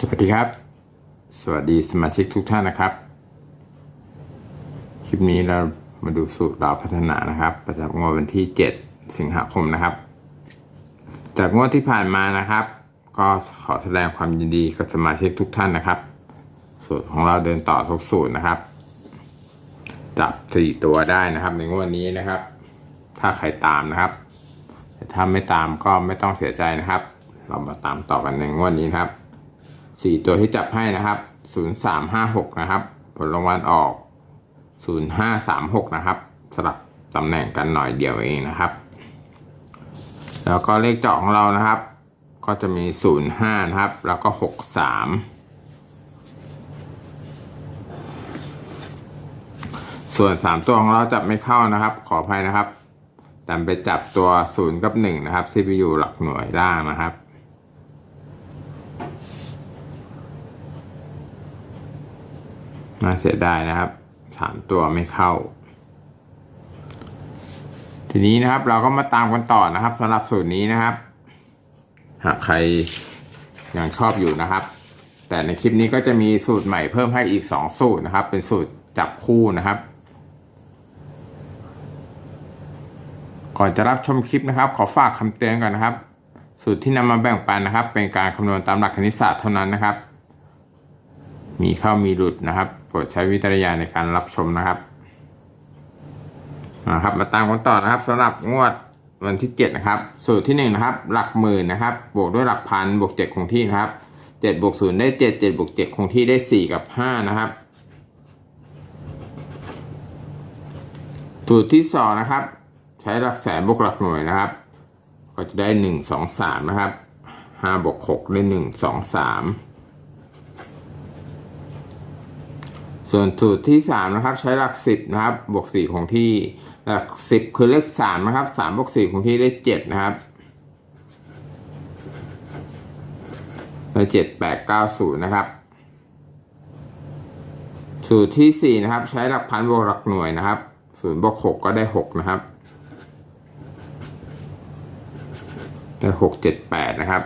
สวัสดีครับ สวัสดีสมาชิกทุกท่านนะครับ คลิปนี้เรามาดูสูตรดาวพัฒนานะครับ ประจำงวดวันที่ 7 สิงหาคมนะครับ จากงวดที่ผ่านมานะครับ ก็ขอแสดงความยินดีกับสมาชิกทุกท่านนะครับ สูตรของเราเดินต่อทุกสูตรนะครับ จับ 4 ตัวได้นะครับ ในงวดนี้นะครับ ถ้าใครตามนะครับแต่ถ้าไม่ตามก็ไม่ต้องเสียใจนะครับ เรามาตามต่อกันในงวดนี้นครับ สี่ตัวที่จับให้นะครับศูนย์สามห้าหกนะครับ ผลรางวัลออกศูนย์ห้าสามหกนะครับสลับตำแหน่งกันหน่อยเดียวเองนะครับ แล้วก็เลขเจาะของเรานะครับ ก็จะมีศูนย์ห้านะครับ แล้วก็หกสามส่วนสามตัวของเราจับไม่เข้านะครับ ขออภัยนะครับแต่ไปจับตัวศูนย์กับหนึ่งนะครับที่ไปอยู่หลักหน่วยล่างนะครับ น่าเสียดายนะครับสามตัวไม่เข้า ทีนี้นะครับเราก็มาตามกันต่อนะครับสำหรับสูตรนี้นะครับ หากใครยังชอบอยู่นะครับ แต่ในคลิปนี้ก็จะมีสูตรใหม่เพิ่มให้อีกสองสูตรนะครับ เป็นสูตรจับคู่นะครับก่อนจะรับชมคลิปนะครับ ขอฝากคำเตือนก่อนนะครับ สูตรที่นำมาแบ่งปันนะครับ เป็นการคำนวณตามหลักคณิตศาสตร์เท่านั้นนะครับ มีเข้ามีหลุดนะครับ โปรดใช้วิจารณญาณในการรับชมนะครับนะครับมาตามกันต่อนะครับสำหรับงวดวันที่ 7 นะครับ สูตรที่1นะครับ หลักหมื่นนะครับ บวกด้วยหลักพันบวก7คงที่นะครับ7บวก0ได้ 7 7บวก7คงที่ได้ 4 กับ 5 นะครับ สูตรที่ 2 นะครับ ใช้หลักแสนบวกหลักหน่วยนะครับ ก็จะได้ 1 2 3 นะครับ5บวก6ได้ 1 2 3 ส่วนสูตรที่สามนะครับ ใช้หลักสิบนะครับ บวกสี่ของที่หลักสิบคือเลขสามนะครับสามบวกสี่ของที่ได้เจ็ดนะครับได้เจ็ดแปดเก้าศูนย์นะครับ สูตรที่สี่นะครับ ใช้หลักพันบวกหลักหน่วยนะครับศูนย์บวกหกก็ได้หกนะครับ ได้หกเจ็ดแปดนะครับ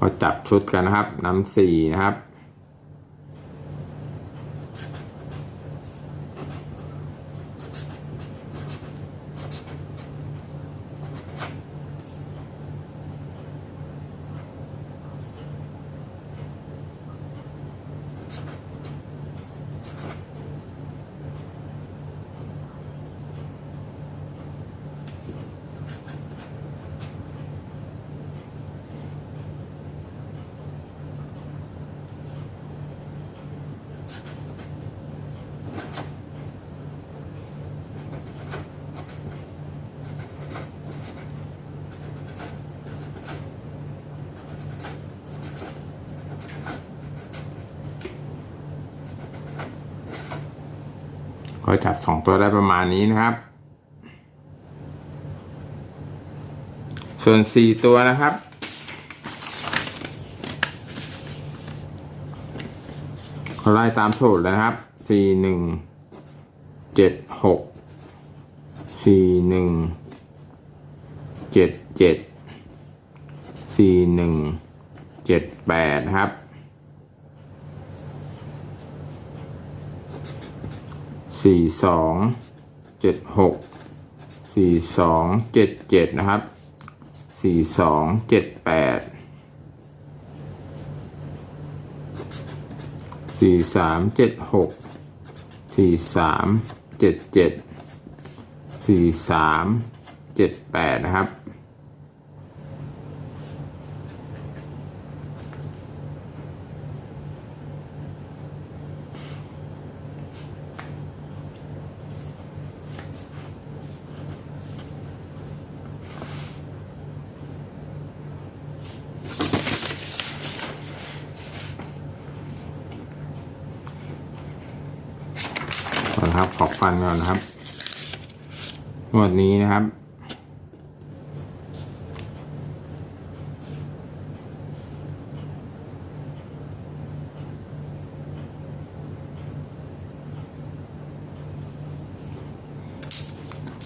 ก็จับชุดกันนะครับนำสี่นะครับ ก็ จับสองตัวได้ประมาณนี้นะครับ ส่วนสี่ตัวนะครับเขาไล่ตามสูตรเลยนะครับสี่หนึ่งเจ็ดหกสี่หนึ่งเจ็ดเจ็ดสี่หนึ่งเจ็ดแปดนะครับ สี่สองเจ็ดหกสี่สองเจ็ดเจ็ดนะครับสี่สองเจ็ดแปดสี่สามเจ็ดหกสี่สามเจ็ดเจ็ดสี่สามเจ็ดแปดนะครับ ก่อนนะครับขอฟันก่อนนะครับงว ดนี้นะครับ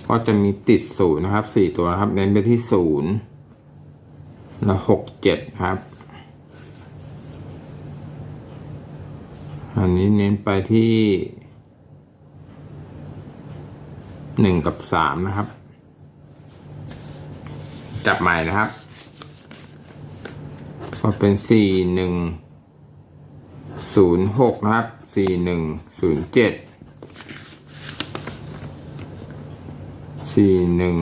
ก็จะมีติดศูนย์นะครับสี่ตัวนะครับ เน้นไปที่ศูนย์แล้วหกเจ็ดครับ อันนี้เน้นไปที่ หนึ่งกับสามนะครับ จับใหม่นะครับ ก็เป็นสี่หนึ่งศูนย์หกนะครับสี่หนึ่งศูนย์เจ็ดสี่หนึ่ง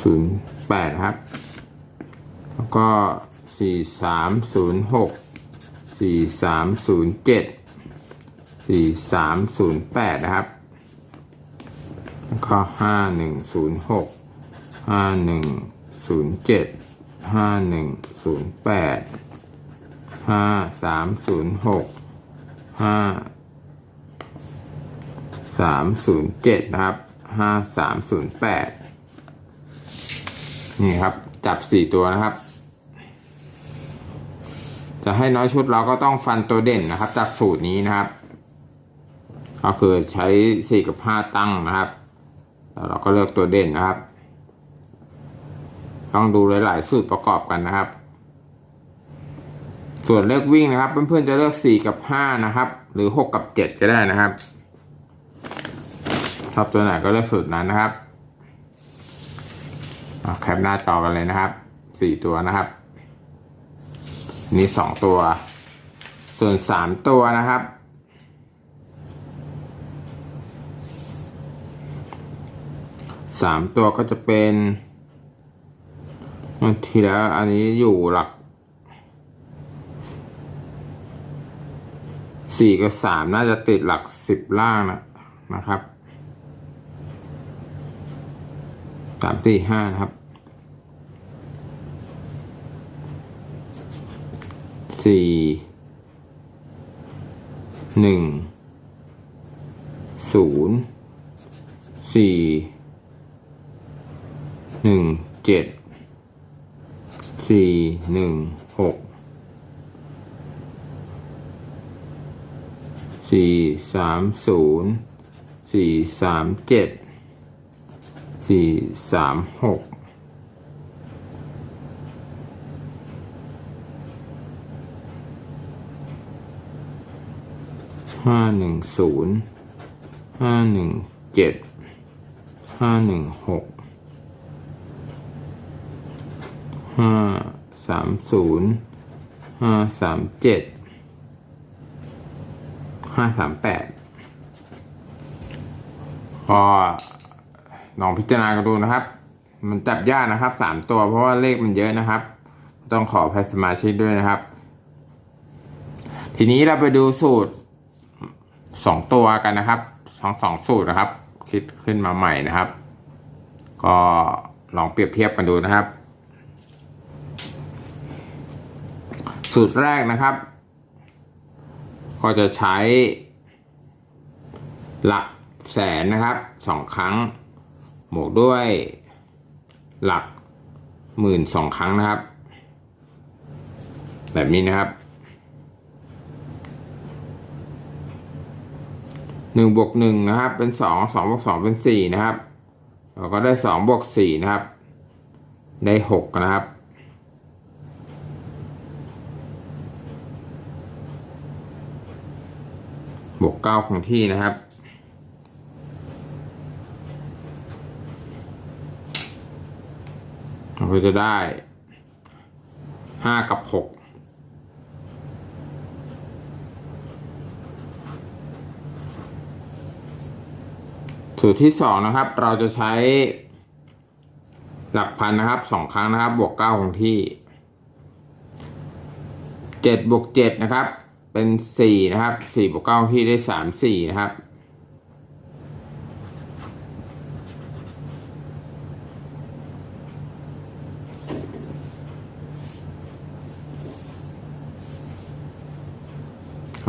ศูนย์แปดครับ แล้วก็สี่สามศูนย์หก สี่สามศูนย์เจ็ดสี่สามศูนย์แปดนะครับแล้วก็ห้าหนึ่งศูนย์หกห้าหนึ่งศูนย์เจ็ดห้าหนึ่งศูนย์แปดห้าสามศูนย์หกห้าสามศูนย์เจ็ดนะครับห้าสามศูนย์แปดนี่ครับ จับสี่ตัวนะครับ จะให้น้อยชุดเราก็ต้องฟันตัวเด่นนะครับ จากสูตรนี้นะครับ ก็คือใช้สี่กับห้าตั้งนะครับแล้วเราก็เลือกตัวเด่นนะครับ ต้องดูหลาย ๆ สูตรประกอบกันนะครับ ส่วนเลือกวิ่งนะครับ เพื่อนๆจะเลือกสี่กับห้านะครับ หรือหกกับเจ็ดก็ได้นะครับชอบตัวไหนก็เลือกสูตรนั้นนะครับแคปหน้าจอกันเลยนะครับสี่ตัวนะครับ นี่สองตัว ส่วนสามตัวนะครับ สามตัวก็จะเป็นทีแล้วอันนี้อยู่หลักสี่กับสามน่าจะติดหลักสิบล่างนะนะครับสามสี่ห้านะครับ สี่หนึ่งศูนย์สี่หนึ่งเจ็ดสี่หนึ่งหกสี่สามศูนย์สี่สามเจ็ดสี่สามหก ห้าหนึ่งศูนย์ห้าหนึ่งเจ็ดห้าหนึ่งหกห้าสามศูนย์ห้าสามเจ็ดห้าสามแปดก็ลองพิจารณากันดูนะครับ มันจับยากนะครับสามตัวเพราะว่าเลขมันเยอะนะครับ ต้องขอภัยสมาชิกด้วยนะครับ ทีนี้เราไปดูสูตร สองตัวกันนะครับสองสองสูตรนะครับ คิดขึ้นมาใหม่นะครับ ก็ลองเปรียบเทียบกันดูนะครับ สูตรแรกนะครับ ก็จะใช้ หลักแสนนะครับสองครั้งบวกด้วยหลักหมื่นสองครั้งนะครับ แบบนี้นะครับ หนึ่งบวกหนึ่งนะครับเป็นสองสองบวกสองเป็นสี่นะครับ เราก็ได้สองบวกสี่นะครับ ได้หกนะครับ บวกเก้าของที่นะครับเราจะได้ห้ากับหก สูตรที่สองนะครับ เราจะใช้หลักพันนะครับสองครั้งนะครับ บวกเก้าคงที่เจ็ดบวกเจ็ดนะครับ เป็นสี่นะครับสี่บวกเก้าที่ได้สามสี่นะครับ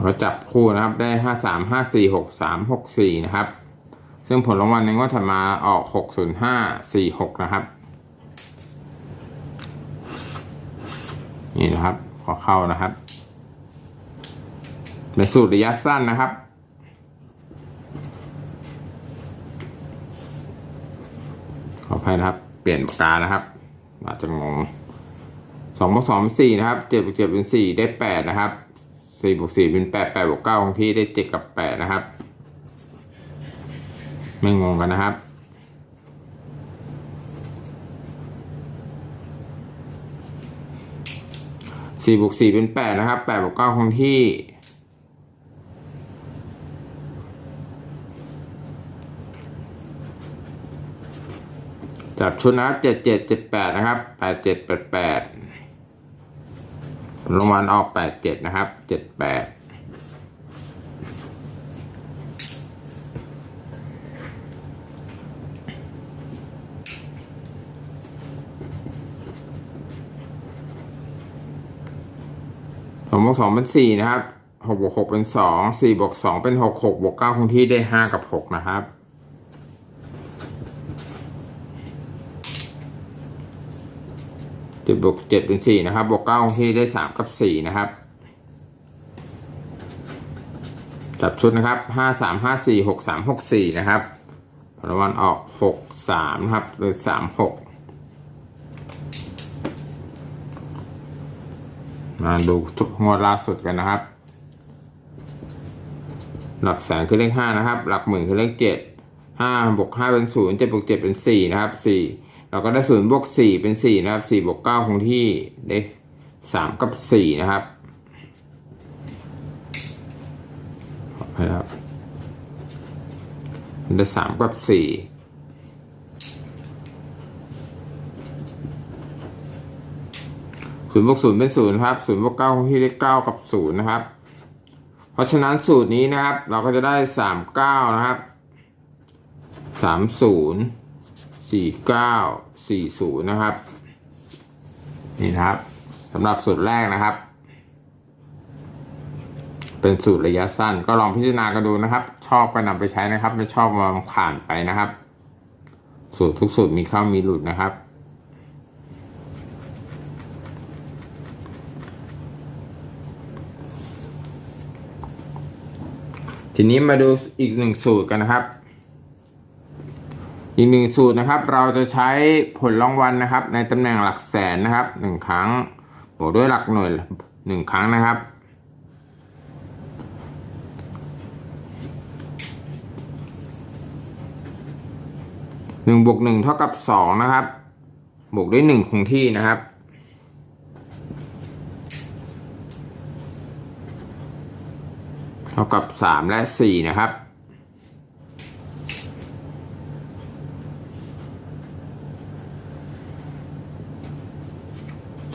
เราจับคู่นะครับได้ห้าสามห้าสี่หกสามหกสี่นะครับ ซึ่งผลรางวัลในงวดถัดมาออกหกศูนย์ห้าสี่หกนะครับ นี่นะครับ ขอเข้านะครับ เป็นสูตรระยะสั้นนะครับ ขออภัยนะครับ เปลี่ยนปากกานะครับอาจจะงงสองบวกสองเป็นสี่นะครับเจ็ดบวกเจ็ดเป็นสี่ได้แปดนะครับสี่บวกสี่เป็นแปดแปดบวกเก้าของที่ได้เจ็ดกับแปดนะครับ ไม่งงกันนะครับ สี่บวกสี่เป็นแปดนะครับ แปดบวกเก้าคงที่จับชุดนะครับเจ็ดเจ็ดเจ็ดแปดนะครับแปดเจ็ดแปดแปดรางวัลออกแปดเจ็ดนะครับเจ็ดแปด งบวกสองเป็นสี่นะครับหกบวกหกเป็นสองสี่บวกสองเป็นหกหกบวกเก้าคงที่ได้ห้ากับหกนะครับเจ็ดบวกเจ็ดเป็นสี่นะครับ บวกเก้าคงที่ได้สามกับสี่นะครับ จับชุดนะครับห้าสามห้าสี่หกสามหกสี่นะครับผลรางวัลออกหกสามครับหรือสามหก มาดูทุกงวดล่าสุดกันนะครับ หลักแสนคือเลขห้านะครับ หลักหมื่นคือเลขเจ็ดห้าบวกห้าเป็นศูนย์เจ็ดบวกเจ็ดเป็นสี่นะครับสี่เราก็ได้ศูนย์บวกสี่เป็นสี่นะครับสี่บวกเก้าคงที่ได้สามกับสี่นะครับขออภัยครับได้สามกับสี่ ศูนย์บวกศูนย์เป็นศูนย์ครับศูนย์บวกเก้าคงที่ได้เก้ากับศูนย์นะครับ เพราะฉะนั้นสูตรนี้นะครับ เราก็จะได้สามเก้านะครับสามศูนย์สี่เก้าสี่ศูนย์นะครับ นี่นะครับสำหรับสูตรแรกนะครับ เป็นสูตรระยะสั้น ก็ลองพิจารณากันดูนะครับ ชอบก็นำไปใช้นะครับ ไม่ชอบมองผ่านไปนะครับ สูตรทุกสูตรมีเข้ามีหลุดนะครับ ทีนี้มาดูอีกหนึ่งสูตรกันนะครับ อีกหนึ่งสูตรนะครับ เราจะใช้ผลรางวัลนะครับ ในตำแหน่งหลักแสนนะครับหนึ่งครั้งบวกด้วยหลักหน่วยหนึ่งครั้งนะครับ หนึ่งบวกหนึ่งเท่ากับสองนะครับ บวกด้วยหนึ่งคงที่นะครับ เท่า กับสามและสี่นะครับ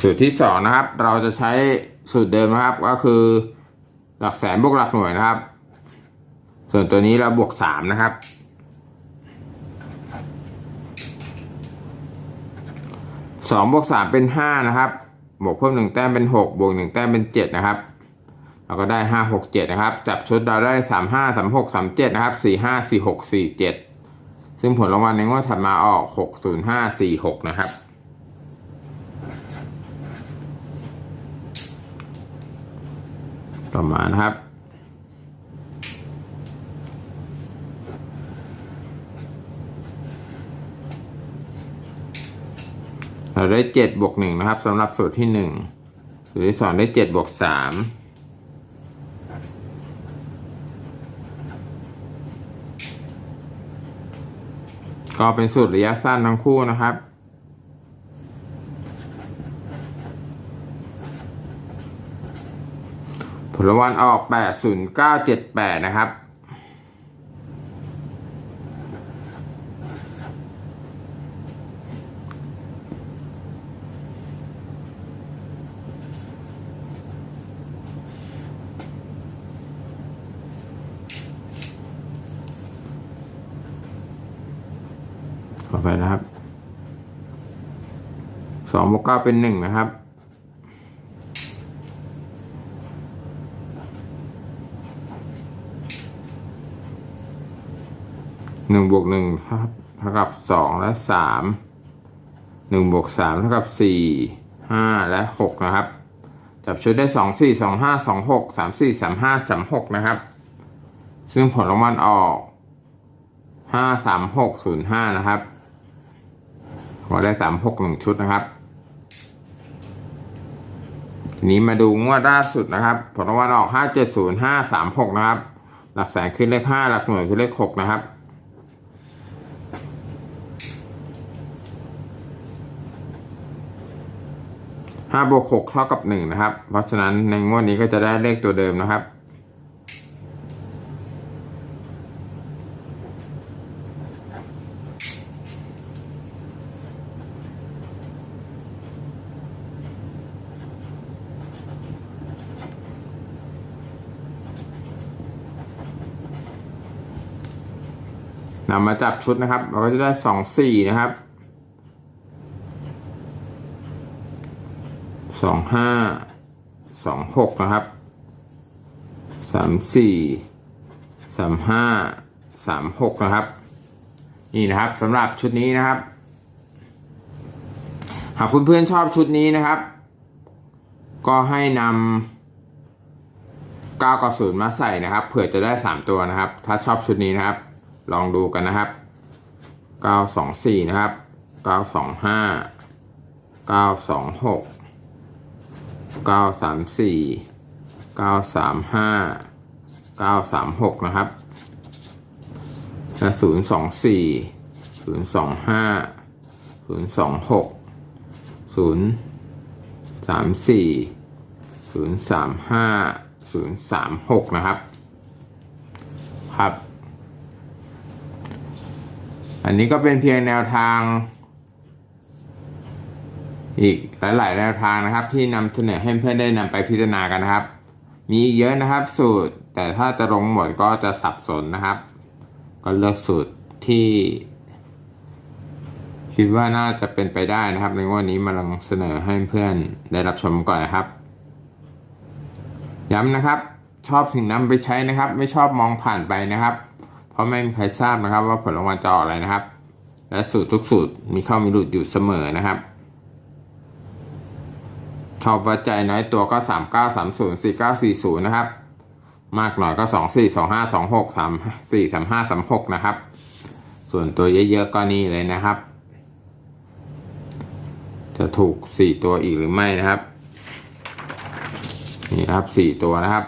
สูตรที่สองนะครับ เราจะใช้สูตรเดิมนะครับก็คือหลักแสนบวกหลักหน่วยนะครับ ส่วนตัวนี้เราบวกสามนะครับสองบวกสามเป็นห้านะครับบวกเพิ่มหนึ่งแต้มเป็นหกบวกหนึ่งแต้มเป็นเจ็ดนะครับ เราก็ได้ 5 6 7 นะครับ จับชุดเราได้ 3 5 3 6 3 7 นะครับ 4 5 4 6 4 7 ซึ่งผลรางวัลในงวดถัดมาออก 6 0 5 4 6 นะครับ ต่อมานะครับเราได้7บวก1นะครับสำหรับสูตรที่1สูตรที่ 2 ได้7บวก3 ก็เป็นสูตรระยะสั้นทั้งคู่นะครับ ผลวันออก 80978 นะครับ ต่อไปนะครับสองบวกเก้าเป็นหนึ่งนะครับหนึ่งบวกหนึ่งเท่ากับสองและสามหนึ่งบวกสามเท่ากับสี่ห้าและหกนะครับ จับชุดได้สองสี่สองห้าสองหกสามสี่สามห้าสามหกนะครับ ซึ่งผลรางวัลออกห้าสามหกศูนย์ห้านะครับ ก็ได้สามหกหนึ่งชุดนะครับทีนี้มาดูงวดล่าสุดนะครับ ผลรางวัลออกห้าเจ็ดศูนย์ห้าสามหกนะครับ หลักแสนขึ้นเลขห้าหลักหน่วยคือเลขหกนะครับห้าบวกหกเท่ากับหนึ่งนะครับ เพราะฉะนั้นในงวดนี้ก็จะได้เลขตัวเดิมนะครับ นำมาจับชุดนะครับ เราก็จะได้สองสี่นะครับสองห้าสองหกนะครับสามสี่สามห้าสามหกนะครับ นี่นะครับสำหรับชุดนี้นะครับ หากเพื่อนๆชอบชุดนี้นะครับ ก็ให้นำ9กับ0มาใส่นะครับเผื่อจะได้ 3 ตัวนะครับ ถ้าชอบชุดนี้นะครับ ลองดูกันนะครับ 924 นะครับ 925 926 934 935 936 นะครับและ024 025 026 034 035 036 นะครับ ครับ อันนี้ก็เป็นเพียงแนวทาง อีกหลาย ๆ แนวทางนะครับ ที่นำเสนอให้เพื่อนได้นำไปพิจารณากันนะครับ มีอีกเยอะนะครับสูตร แต่ถ้าจะลงหมดก็จะสับสนนะครับ ก็เลือกสูตรที่ คิดว่าน่าจะเป็นไปได้นะครับ ในวันนี้มาลองเสนอให้เพื่อนได้รับชมก่อนนะครับ ย้ำนะครับ ชอบถึงนำไปใช้นะครับ ไม่ชอบมองผ่านไปนะครับ ราะไม่มีใครทราบนะครับ ว่าผลรางวัลจะออกอะไรนะครับ และสูตรทุกสูตรมีเข้ามีหลุดอยู่เสมอนะครับชอบวัดใจน้อยตัวก็สามเก้าสามศูนย์สี่เก้าสี่ศูนย์นะครับ มากหน่อยก็สองสี่สองห้าสองหกสามสี่สามห้าสามหกนะครับ ส่วนตัวเยอะๆก็นี่เลยนะครับ จะถูกสี่ตัวอีกหรือไม่นะครับ นี่นะครับสี่ตัวนะครับ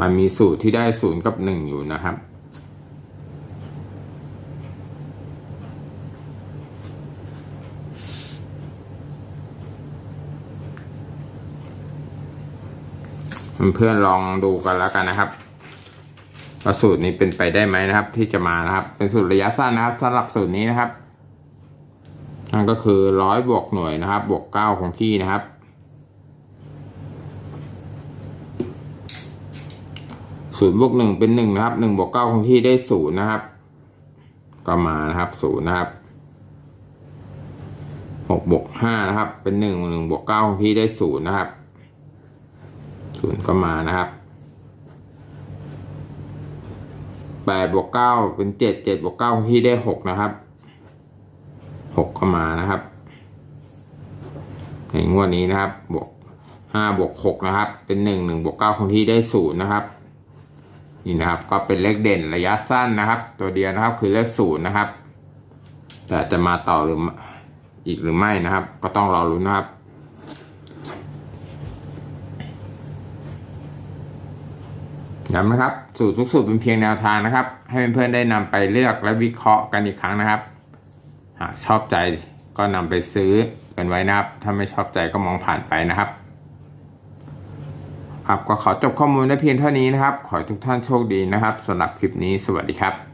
มันมีสูตรที่ได้ศูนย์กับหนึ่งอยู่นะครับ เพื่อนลองดูกันแล้วกันนะครับว่าสูตรนี้เป็นไปได้ไหมนะครับ ที่จะมานะครับ เป็นสูตรระยะสั้นนะครับสำหรับสูตรนี้นะครับนั่นก็คือร้อยบวกหน่วยนะครับ บวกเก้าคงที่นะครับ ศูนย์บวกหนึ่งเป็นหนึ่งนะครับหนึ่งบวกเก้าคงที่ได้ศูนย์นะครับ ก็มานะครับศูนย์นะครับหกบวกห้านะครับ เป็นหนึ่งหนึ่งบวกเก้าคงที่ได้ศูนย์นะครับศูนย์ก็มานะครับแปดบวกเก้าเป็นเจ็ดเจ็ดบวกเก้าคงที่ได้หกนะครับหกก็มานะครับในงวดนี้นะครับบวกห้าบวกหกนะครับ เป็นหนึ่งหนึ่งบวกเก้าคงที่ได้ศูนย์นะครับ นี่นะครับก็เป็นเลขเด่นระยะสั้นนะครับ ตัวเดียวนะครับคือเลขศูนย์นะครับ แต่จะมาต่อหรืออีกหรือไม่นะครับ ก็ต้องรอรุ้นนะครับ ย้ำนะครับ สูตรทุกสูตรเป็นเพียงแนวทางนะครับ ให้เพื่อนๆได้นำไปเลือกและวิเคราะห์กันอีกครั้งนะครับ หากชอบใจก็นำไปซื้อกันไว้นะครับ ถ้าไม่ชอบใจก็มองผ่านไปนะครับ ครับก็ขอจบข้อมูลได้เพียงเท่านี้นะครับ ขอให้ทุกท่านโชคดีนะครับสำหรับคลิปนี้สวัสดีครับ